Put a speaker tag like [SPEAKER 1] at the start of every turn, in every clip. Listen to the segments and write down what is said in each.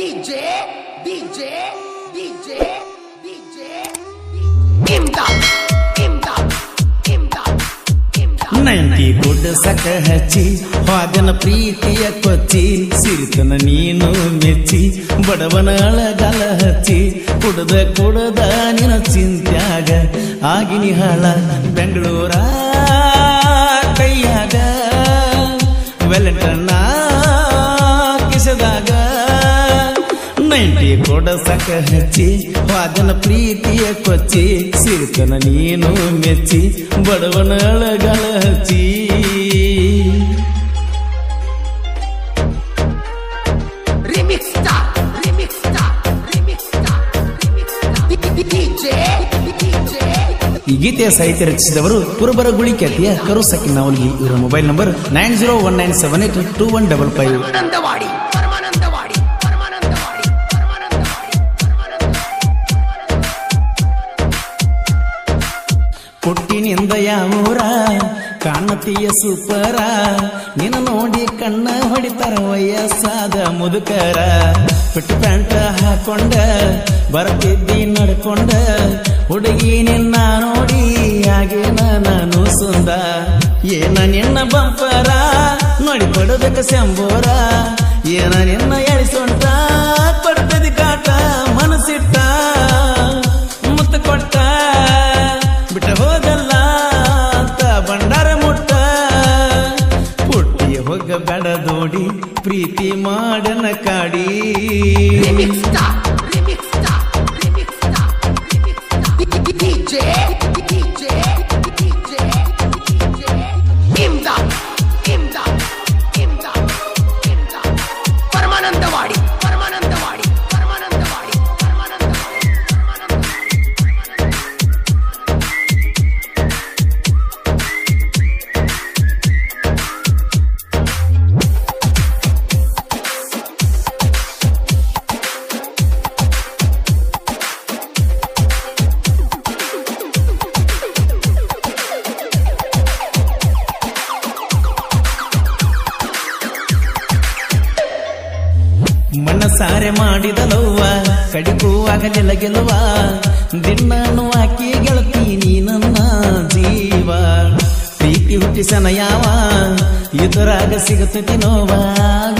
[SPEAKER 1] DJ, DJ, DJ, DJ.
[SPEAKER 2] Ninety ಗುಡ್ಡ ಸಕ ಹಚ್ಚಿ ಹಾಗನ ಪ್ರೀತಿಯ ಕೊಚ್ಚಿ ಸಿರಿತನ ನೀನು ಮೆಚ್ಚಿ ಬಡವನ ಅಳಗಲ ಹಚ್ಚಿ ಕುಡದ ಕುಡದ ನಿನ ಚಿಂತ್ಯಾಗ ಆಗಿನಿ ಹಾಳ ಬೆಂಗಳೂರ ಸಕ ಹಚ್ಚಿ ವಾದನ ಪ್ರೀತಿಯ ಕೊಚ್ಚಿ ಸಿರಿತನ ನೀನು ಮೆಚ್ಚಿ ಬಡವನ ಅಳಗಳ ಹಚ್ಚಿ. ಈ ಗೀತೆಯ ಸಾಹಿತ್ಯ ರಚಿಸಿದವರು ಕುರುಬರಗುಳಿ ಖ್ಯಾತಿಯ ಕರು ಸಕಿನ್ ನಾವಲ್ಗಿ ಇವರ mobile number nine zero one nine seven eight
[SPEAKER 1] two one double five.
[SPEAKER 2] ಪುಟ್ಟಿನಿಂದ ಯಾವೂರ ಕಾಣತಿಯ ಸೂಪರ. ನಿನ್ನ ನೋಡಿ ಕಣ್ಣ ಹೊಡಿತಾರ ವಯಸ್ಸಾದ ಮುದುಕರ. ಬಿಟ್ಟು ಪ್ಯಾಂಟ್ ಹಾಕೊಂಡ, ಬರ್ತಿದ್ದಿ ನಡ್ಕೊಂಡ. ಹುಡುಗಿ ನಿನ್ನ ನೋಡಿ ಆಗೇನ ನಾನು ಸುಂದ. ಏನ ನಿನ್ನ ಬಂಪರ, ನೋಡಿ ಕೊಡಬೇಕ ಶಂಬೋರ ಏನ ನಿನ್ನ ಎಳಿಸೊಂಟ ಪ್ರೀತಿ ಮಾಡನ ಕಾಡಿ
[SPEAKER 1] Remix
[SPEAKER 2] ಮನಸಾರೆ ಮಾಡಿದಲವ್ವ. ಕಡಿಗೂ ಆಗಲಿಲ್ಲ ಗೆಲುವ ದಿಣ್ಣನು ಹಾಕಿ ನನ್ನ ಜೀವ. ಪ್ರೀತಿ ಹುಟ್ಟಿಸನ ಯಾವ? ಇದರಾಗ ಸಿಗುತ್ತೆ ನೋವ.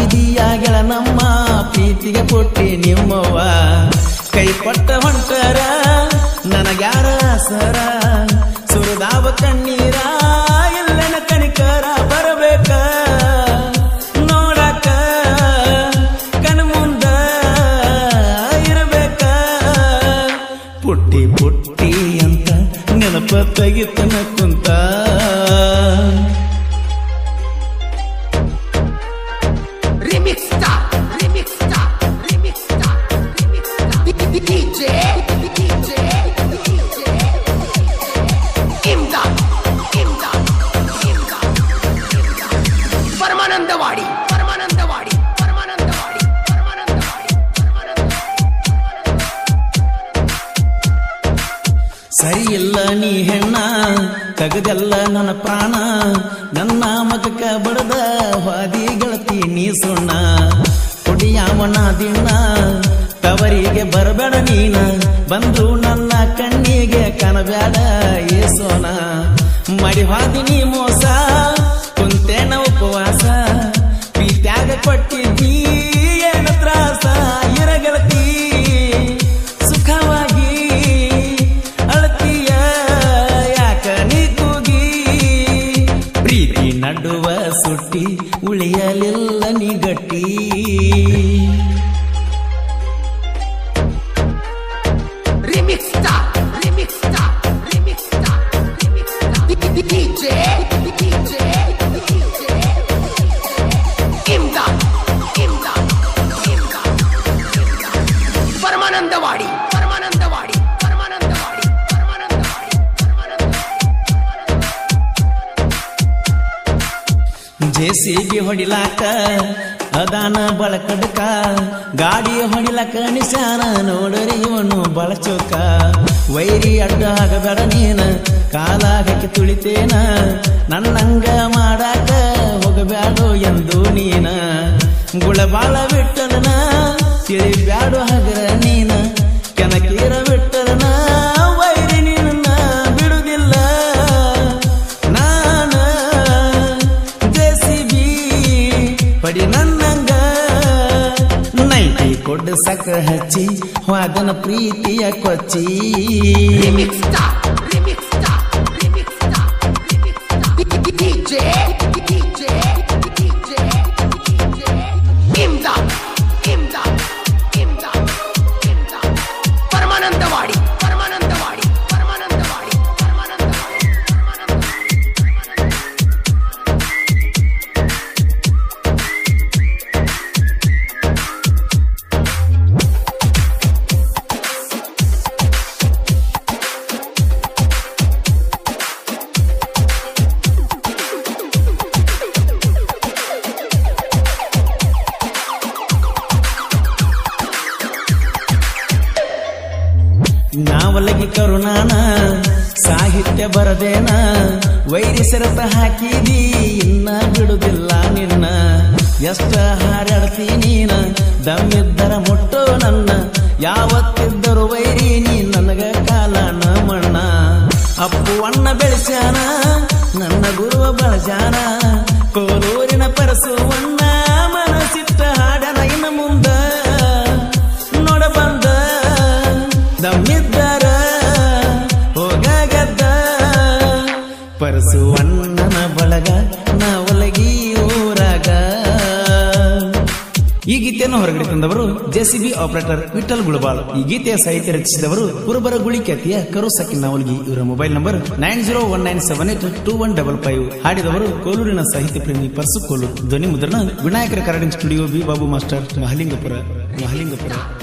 [SPEAKER 2] ವಿಧಿಯಾಗಳ ನಮ್ಮ, ಪ್ರೀತಿಗೆ ಕೊಟ್ಟಿ ನಿಮ್ಮವ್ವ. ಕೈ ಕೊಟ್ಟ ಹೊಂಟರ, ನನಗ್ಯಾರ ಸರ. ಸುರದಾವ ಕಣ್ಣೀರ ಪುಟ್ಟಿ ಪುಟ್ಟಿ ಅಂತ ನೆನಪ ತೆಗಿತನ ಕುಂತ
[SPEAKER 1] Remix star, remix star,
[SPEAKER 2] ಸರಿ ನೀ ಹೆಣ್ಣ, ತಗದೆಲ್ಲ ನನ್ನ ಪ್ರಾಣ. ನನ್ನ ಮಗಕ ಬಡದ ಹಾದಿ ಗೆಳತಿ ನೀ ಸುಣ್ಣ. ಕುಡಿಯಾಮಣ್ಣ ದಿಣ್ಣ, ತವರಿಗೆ ಬರಬೇಡ ನೀನ. ಬಂದು ನನ್ನ ಕಣ್ಣಿಗೆ ಕನಬ್ಯಾಡ ಏಸೋನ. ಮಡಿವಾದಿ ನೀ ಮೋಸ, ಕುಂತೇನ ಉಪವಾಸ. ಸುಟ್ಟಿ ಉಳಿಯಲಿಲ್ಲ ನೀ ಜೆಸಿಬಿ ಹೊಡಿಲಾಕ, ಅದಾನ ಬಳಕಡ್ಕ ಗಾಡಿ ಹೊಡಿಲಾಕ ನಿಶಾನ ನೋಡರಿ ಇವನು ಬಳಚೋಕ. ವೈರಿ ಅಡ್ಡ ಆಗಬೇಡ ನೀನ ಕಾಲ ಹಾಕಿ ತುಳಿತೇನ, ನನ್ನಂಗ ಮಾಡಾಕ ಹೋಗಬೇಡ ಎಂದು ನೀನ. ಗುಳಬಾಳ ಬಿಟ್ಟನ ತಿಳಿ ಬ್ಯಾಡು ಹಗರ ನೀನ. ಸಕ ಹಚ್ಚಿ ವಾದನ ಪ್ರೀತಿಯ ಕೊಚ್ಚಿ
[SPEAKER 1] Remix star, remix star,
[SPEAKER 2] ಕರುಣಾನ, ಸಾಹಿತ್ಯ ಬರದೇನ, ವೈರಿ ಸೆರತ ಹಾಕಿದಿ, ಇನ್ನ ಬಿಡುದಿಲ್ಲ ನಿನ್ನ. ಎಷ್ಟ ಹಾರಾಡ್ತಿ ನೀನ, ದಮ್ಮಿದ್ದರ ಮುಟ್ಟೋ ನನ್ನ. ಯಾವತ್ತಿದ್ದರು ವೈರಿ ನೀ ನನಗ ಕಾಲನ ಮಣ್ಣ. ಅಪ್ಪು ಅಣ್ಣ ಬೆಳೆಸ್ಯಾನ, ನನ್ನ ಗುರುವ ಬಳಜಾನ ಕೋಲೂರಿನ ಪರಸುವಣ್ಣ ಪರಸುವಣ್ಣನ ಬಳಗ ನಾವಲಗಿ ಊರಾಗ. ಈ ಗೀತೆಯನ್ನು ಹೊರಗಡೆ ತಂದವರು ಜೆಸಿಬಿ ಆಪರೇಟರ್ ವಿಠಲ್ ಗುಳಬಾಳ್ ಈ ಗೀತೆಯ ಸಾಹಿತ್ಯ ರಚಿಸಿದವರು ಕುರುಬರ ಗುಳಿ ಖ್ಯಾತಿಯ ಕರುಸಕ್ಕಿ ನಾವಲ್ಗಿ ಇವರ mobile number nine zero one nine seven eight two one double five. ಹಾಡಿದವರು ಕೋಲೂರಿನ ಸಾಹಿತ್ಯ ಪ್ರೇಮಿ ಪರ್ಸು ಕೋಲು. ಧ್ವನಿ ಮುದ್ರಣ ವಿನಾಯಕರ ಕರಡಿನ studio B Babu master Mahalingapur. Mahalingapur.